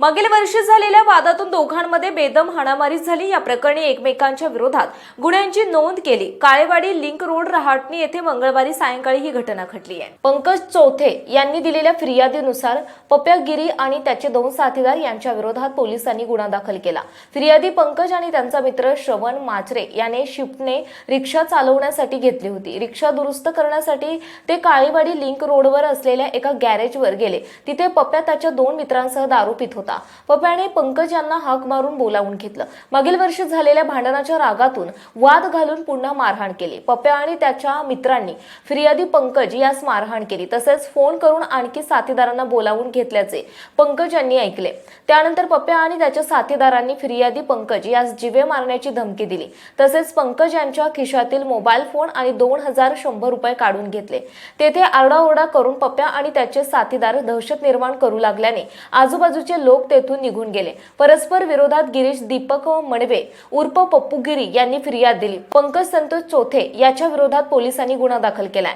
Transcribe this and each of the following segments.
मागील वर्षी झालेल्या वादातून दोघांमध्ये बेदम हाणामारी झाली. या प्रकरणी एकमेकांच्या विरोधात गुन्ह्यांची नोंद केली. काळेवाडी लिंक रोड रहाटणी येथे मंगळवारी सायंकाळी ही घटना घडली आहे. पंकज चौथे यांनी दिलेल्या फिर्यादीनुसार पप्या गिरी आणि त्याचे दोन साथीदार यांच्या विरोधात पोलिसांनी गुन्हा दाखल केला. फिर्यादी पंकज आणि त्यांचा मित्र श्रवण माचरे याने शिफ्टने रिक्षा चालवण्यासाठी घेतली होती. रिक्षा दुरुस्त करण्यासाठी ते काळेवाडी लिंक रोडवर असलेल्या एका गॅरेजवर गेले. तिथे पप्या त्याच्या दोन मित्रांसह दारू पित होता पप्याने पंकज यांना हाक मारून बोलावून घेतलं. मागील वर्षी झालेल्या भांडणाच्या रागातून वाद घालून पुन्हा मारहाण केली. पप्या आणि त्याच्या मित्रांनी फिर्यादी पंकज यास मारहाण केली. तसेच फोन करून आणखी साथीदारांना बोलावून घेतल्याचे पंकज यांनी ऐकले. त्यानंतर पप्या आणि त्याच्या साथीदारांनी फिर्यादी पंकज यास जिवे मारण्याची धमकी दिली. तसेच पंकज यांच्या खिशातील मोबाईल फोन आणि दोन हजार शंभर रुपये काढून घेतले. तेथे आरडाओरडा करून पप्या आणि त्याचे साथीदार दहशत निर्माण करू लागल्याने आजूबाजूचे लोक लोक तेथून निघून गेले. परस्पर विरोधात गिरीश दीपक मणवे उर्फ पप्पू गिरी यांनी फिर्याद दिली. पंकज संतोष चौथे याच्या विरोधात पोलिसांनी गुन्हा दाखल केलाय.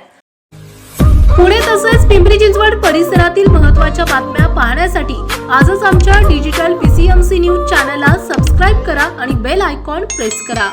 पुणे तसेच पिंपरी चिंचवड परिसरातील महत्त्वाच्या बातम्या पाहण्यासाठी आजच आमच्या डिजिटल पीसीएमसी न्यूज चॅनलला सबस्क्राईब करा आणि बेल आयकॉन प्रेस करा.